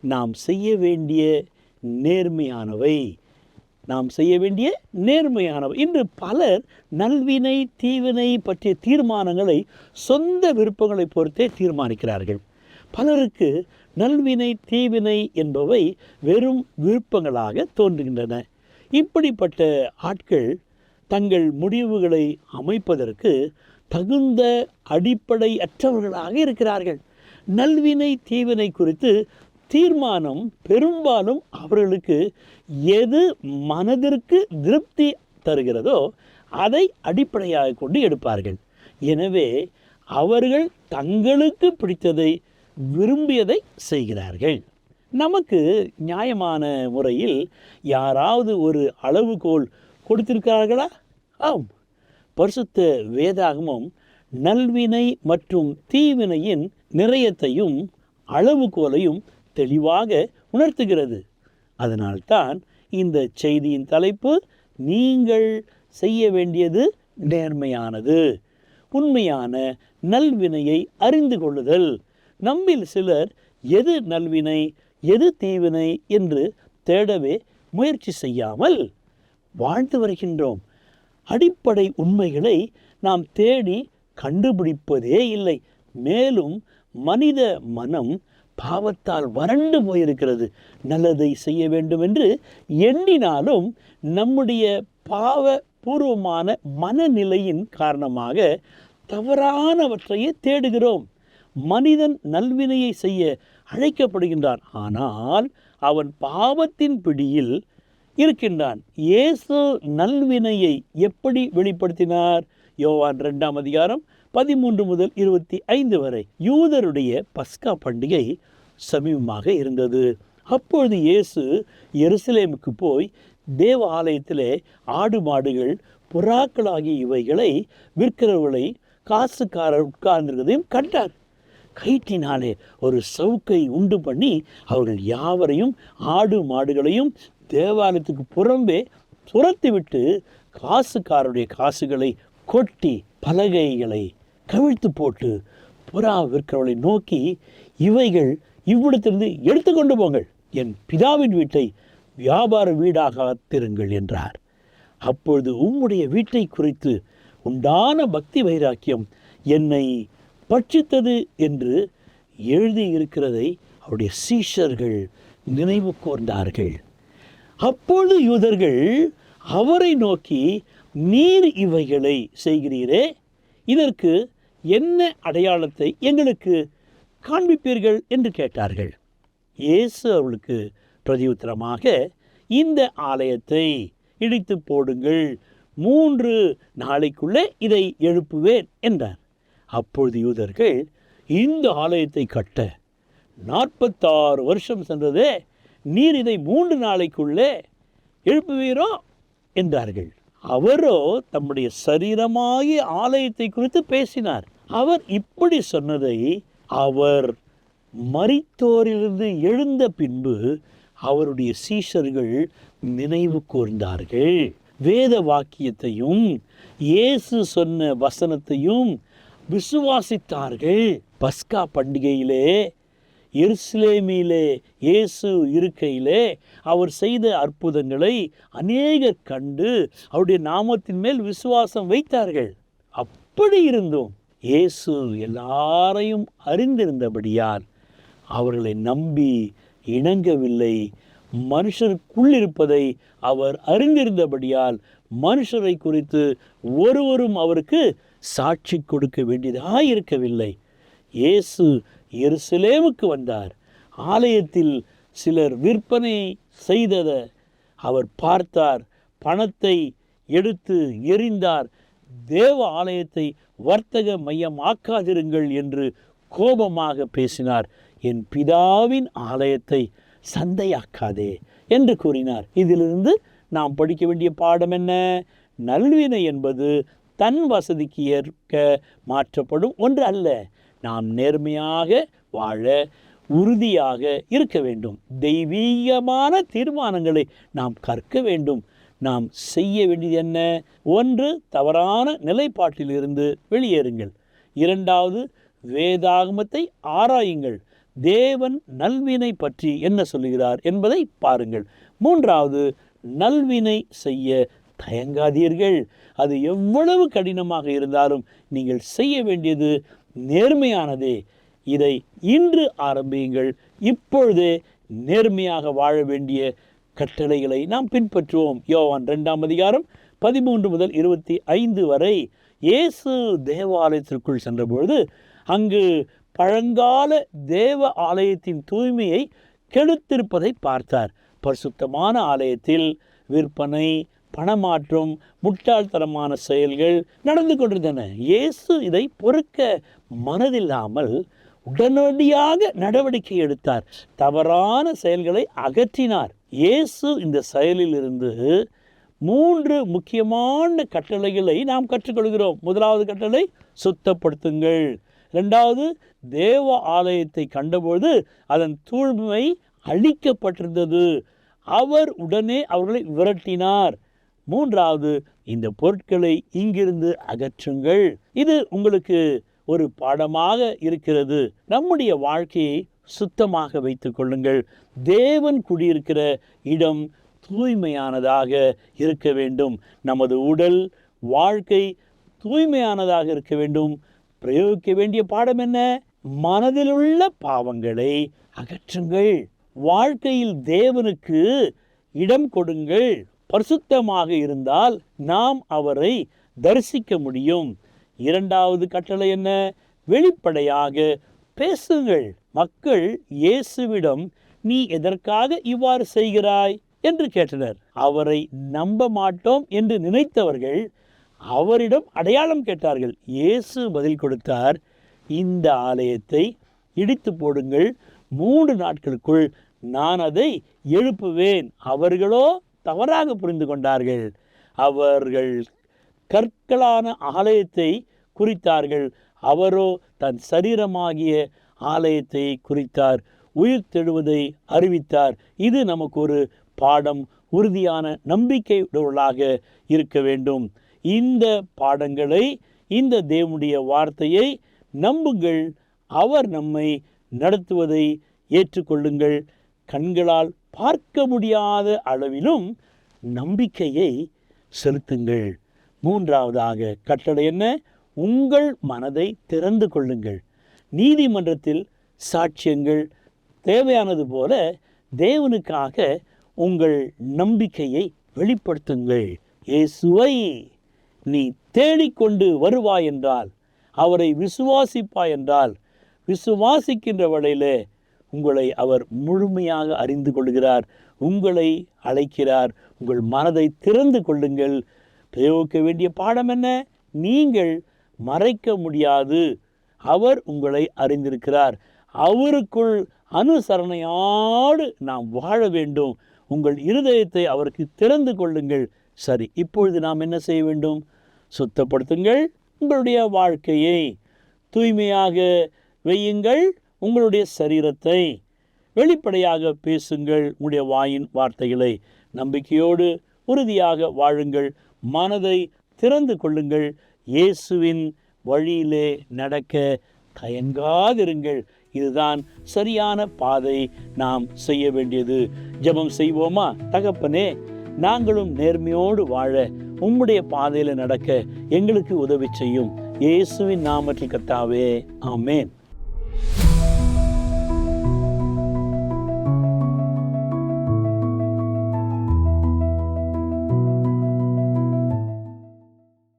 நாம் செய்ய வேண்டிய நேர்மையானவை. நாம் செய்ய வேண்டிய நேர்மையானவை. இன்று பலர் நல்வினை தீவினை பற்றிய தீர்மானங்களை சொந்த விருப்பங்களை பொறுத்தே தீர்மானிக்கிறார்கள். பலருக்கு நல்வினை தீவினை என்பவை வெறும் விருப்பங்களாக தோன்றுகின்றன. இப்படிப்பட்ட ஆட்கள் தங்கள் முடிவுகளை அமைப்பதற்கு தகுந்த அடிப்படை அற்றவர்களாக இருக்கிறார்கள். நல்வினை தீவினை குறித்து தீர்மானம் பெரும்பாலும் அவர்களுக்கு எது மனதிற்கு திருப்தி தருகிறதோ அதை அடிப்படையாக கொண்டு எடுப்பார்கள். எனவே அவர்கள் தங்களுக்கு பிடித்ததை விரும்பியதை செய்கிறார்கள். நமக்கு நியாயமான முறையில் யாராவது ஒரு அளவுகோல் கொடுத்திருக்கிறார்களா? ஆம். பரிசுத்த வேதாகமும் நல்வினை மற்றும் தீவினையின் நிறையத்தையும் அளவுகோலையும் தெளிவாக உணர்த்துகிறது. அதனால்தான் இந்த செய்தியின் தலைப்பு நீங்கள் செய்ய வேண்டியது நேர்மையானது. உண்மையான நல்வினையை அறிந்து கொள்ளுதல். நம்மில் சிலர் எது நல்வினை எது தீவினை என்று தேடவே முயற்சி செய்யாமல் வாழ்ந்து வருகின்றோம். அடிப்படை உண்மைகளை நாம் தேடி கண்டுபிடிப்பதே இல்லை. மேலும் மனித மனம் பாவத்தால் வறண்டு போயிருக்கிறது. நல்லதை செய்ய வேண்டும் என்று எண்ணினாலும் நம்முடைய பாவ பூர்வமான மனநிலையின் காரணமாக தவறானவற்றையே தேடுகிறோம். மனிதன் நல்வினையை செய்ய அழைக்கப்படுகின்றான். ஆனால் அவன் பாவத்தின் பிடியில் இருக்கின்றான். இயேசு நல்வினையை எப்படி வெளிப்படுத்தினார்? யோவான் ரெண்டாம் அதிகாரம் பதிமூன்று முதல் இருபத்தி ஐந்து வரை யூதருடைய பஸ்கா பண்டிகை சமீபமாக இருந்தது. அப்பொழுது இயேசு எருசலேமுக்கு போய் தேவ ஆலயத்திலே ஆடு மாடுகள் புறாக்களாகிய இவைகளை விற்கிறவர்களை காசுக்காரர் உட்கார்ந்திருக்கிறதையும் கண்டார். கயிற்றினாலே ஒரு சவுக்கை உண்டு பண்ணி அவர்கள் யாவரையும் ஆடு மாடுகளையும் தேவாலயத்துக்கு புறம்பே துரத்திவிட்டு காசுக்காரருடைய காசுகளை கொட்டி பலகைகளை கவிழ்த்து போட்டு புறா விற்கிறவர்களை நோக்கி இவைகள் இவ்விடத்திலிருந்து எடுத்துக்கொண்டு போங்கள். என் பிதாவின் வீட்டை வியாபார வீடாக திருங்கள் என்றார். அப்பொழுது உம்முடைய வீட்டை குறித்து உண்டான பக்தி வைராக்கியம் என்னை பட்சித்தது என்று எழுதியிருக்கிறதை அவருடைய சீஷர்கள் நினைவு கூர்ந்தார்கள். அப்பொழுது யூதர்கள் அவரை நோக்கி நீர் இவைகளை செய்கிறீரே? இதற்கு என்ன அடையாளத்தை எங்களுக்கு காண்பிப்பீர்கள் என்று கேட்டார்கள். இயேசு அவளுக்கு பிரதியுத்தரமாக இந்த ஆலயத்தை இடித்து போடுங்கள் மூன்று நாளைக்குள்ளே இதை எழுப்புவேன் என்றார். அப்பொழுது யூதர்கள் இந்த ஆலயத்தை கட்ட நாற்பத்தாறு வருஷம் சென்றதே நீர் இதை மூன்று நாளைக்குள்ளே எழுப்புவீரோ என்றார்கள். அவரோ தம்முடைய சரீரமாகிய ஆலயத்தை குறித்து பேசினார். அவர் இப்படி சொன்னதை அவர் மரித்தோரிலிருந்து எழுந்த பின்பு அவருடைய சீஷர்கள் நினைவு கூர்ந்தார்கள். வேத வாக்கியத்தையும் இயேசு சொன்ன வசனத்தையும் விசுவாசித்தார்கள். பஸ்கா பண்டிகையிலே எருசலேமிலே இயேசு இருக்கையிலே அவர் செய்த அற்புதங்களை அநேகர் கண்டு அவருடைய நாமத்தின் மேல் விசுவாசம் வைத்தார்கள். அப்படி இருந்தும் இயேசு எல்லாரையும் அறிந்திருந்தபடியால் அவர்களை நம்பி இணங்கவில்லை. மனுஷருக்குள்ளிருப்பதை அவர் அறிந்திருந்தபடியால் மனுஷரை குறித்து ஒருவரும் அவருக்கு சாட்சி கொடுக்க வேண்டியதாக இருக்கவில்லை. இயேசு எருசலேமுக்கு வந்தார். ஆலயத்தில் சிலர் விற்பனை செய்ததை அவர் பார்த்தார். பணத்தை எடுத்து எறிந்தார். தேவ ஆலயத்தை வர்த்தக மையமாக்காதிருங்கள் என்று கோபமாக பேசினார். என் பிதாவின் ஆலயத்தை சந்தையாக்காதே என்று கூறினார். இதிலிருந்து நாம் படிக்க வேண்டிய பாடம் என்ன? நல்வினை என்பது தன் வசதிக்கு ஏற்க மாற்றப்படும் ஒன்று அல்ல. நாம் நேர்மையாக வாழ உறுதியாக இருக்க வேண்டும். தெய்வீகமான தீர்மானங்களை நாம் கற்க வேண்டும். நாம் செய்ய வேண்டியது என்ன? ஒன்று தவறான நிலைப்பாட்டிலிருந்து வெளியேறுங்கள். இரண்டாவது வேதாகமத்தை ஆராயுங்கள். தேவன் நல்வினை பற்றி என்ன சொல்லுகிறார் என்பதை பாருங்கள். மூன்றாவது நல்வினை செய்ய தயங்காதீர்கள். அது எவ்வளவு கடினமாக இருந்தாலும் நீங்கள் செய்ய வேண்டியது நேர்மையானதே. இதை இன்று ஆரம்பியுங்கள். இப்பொழுதே நேர்மையாக வாழ வேண்டிய கட்டளைகளை நாம் பின்பற்றுவோம். யோவான் ரெண்டாம் அதிகாரம் பதிமூன்று முதல் இருபத்தி ஐந்து வரை இயேசு தேவாலயத்திற்குள் சென்றபொழுது அங்கு பழங்கால தேவ ஆலயத்தின் தூய்மையை கெடுத்திருப்பதை பார்த்தார். பரிசுத்தமான ஆலயத்தில் விற்பனை பணமாற்றம் முட்டாள்தனமான செயல்கள் நடந்து கொண்டிருந்தன. இயேசு இதை பொறுக்க மனதில்லாமல் உடனடியாக நடவடிக்கை எடுத்தார். தவறான செயல்களை அகற்றினார். இயேசு இந்த செயலிலிருந்து மூன்று முக்கியமான கட்டளைகளை நாம் கற்றுக்கொள்கிறோம். முதலாவது கட்டளை சுத்தப்படுத்துங்கள். ரெண்டாவது தேவ ஆலயத்தை கண்டபோது அதன் தூய்மை அழிக்கப்பட்டிருந்தது அவர் உடனே அவர்களை விரட்டினார். மூன்றாவது இந்த பொருட்களை இங்கிருந்து அகற்றுங்கள். இது உங்களுக்கு ஒரு பாடமாக இருக்கிறது. நம்முடைய வாழ்க்கையை சுத்தமாக வைத்து கொள்ளுங்கள். தேவன் குடியிருக்கிற இடம் தூய்மையானதாக இருக்க வேண்டும். நமது உடல் வாழ்க்கை தூய்மையானதாக இருக்க வேண்டும். பிரயோகிக்க வேண்டிய பாடம் என்ன? மனதிலுள்ள பாவங்களை அகற்றுங்கள். வாழ்க்கையில் தேவனுக்கு இடம் கொடுங்கள். பரிசுத்தமாக இருந்தால் நாம் அவரை தரிசிக்க முடியும். இரண்டாவது கட்டளை என்ன? வெளிப்படையாக பேசுங்கள். மக்கள் இயேசுவிடம் நீ எதற்காக இவ்வாறு செய்கிறாய்? என்று கேட்டனர். அவரை நம்ப மாட்டோம் என்று நினைத்தவர்கள் அவரிடம் அடையாளம் கேட்டார்கள். இயேசு பதில் கொடுத்தார் இந்த ஆலயத்தை இடித்து போடுங்கள். மூன்று நாட்களுக்குள் நான் அதை எழுப்புவேன். அவர்களோ தவறாக புரிந்து கொண்டார்கள். அவர்கள் கற்களான ஆலயத்தை குறித்தார்கள். அவரோ தன் சரீரமாகிய ஆலயத்தை குறித்தார் உயிர் தெழுவதை அறிவித்தார். இது நமக்கு ஒரு பாடம் உறுதியான நம்பிக்கை இருக்க வேண்டும். இந்த பாடங்களை இந்த தேவனுடைய வார்த்தையை நம்புங்கள். அவர் நம்மை நடத்துவதை ஏற்றுக்கொள்ளுங்கள். கண்களால் பார்க்க முடியாத அளவிலும் நம்பிக்கையை செலுத்துங்கள். மூன்றாவதாக கட்டளை என்ன? உங்கள் மனதை திறந்து கொள்ளுங்கள். நீதிமன்றத்தில் சாட்சியங்கள் தேவையானது போல தேவனுக்காக உங்கள் நம்பிக்கையை வெளிப்படுத்துங்கள். இயேசுவை நீ தேடிக்கொண்டு வருவாய் என்றால் அவரை விசுவாசிப்பாய் என்றால் விசுவாசிக்கின்ற வேளையிலே உங்களை அவர் முழுமையாக அறிந்து கொள்கிறார் உங்களை அழைக்கிறார் உங்கள் மனதை திறந்து கொள்ளுங்கள். பிரயோகிக்க வேண்டிய பாடம் என்ன? நீங்கள் மறைக்க முடியாது. அவர் உங்களை அறிந்திருக்கிறார். அவருக்குள் அனுசரணையோடு நாம் வாழ வேண்டும். உங்கள் இருதயத்தை அவருக்கு திறந்து கொள்ளுங்கள். சரி இப்பொழுது நாம் என்ன செய்ய வேண்டும்? சுத்தப்படுத்துங்கள் உங்களுடைய வாழ்க்கையை. தூய்மையாக வையுங்கள் உங்களுடைய சரீரத்தை. வெளிப்படையாக பேசுங்கள் உங்களுடைய வாயின் வார்த்தைகளை. நம்பிக்கையோடு உறுதியாக வாழுங்கள். மனதை திறந்து கொள்ளுங்கள். இயேசுவின் வழியிலே நடக்க தயங்காதிருங்கள். இதுதான் சரியான பாதை. நாம் செய்ய வேண்டியது. ஜெபம் செய்வோமா? தகப்பனே நாங்களும் நேர்மையோடு வாழ உம்முடைய பாதையில் நடக்க எங்களுக்கு உதவி செய்யும். இயேசுவின் நாமத்தில் கத்தாவே ஆமேன்.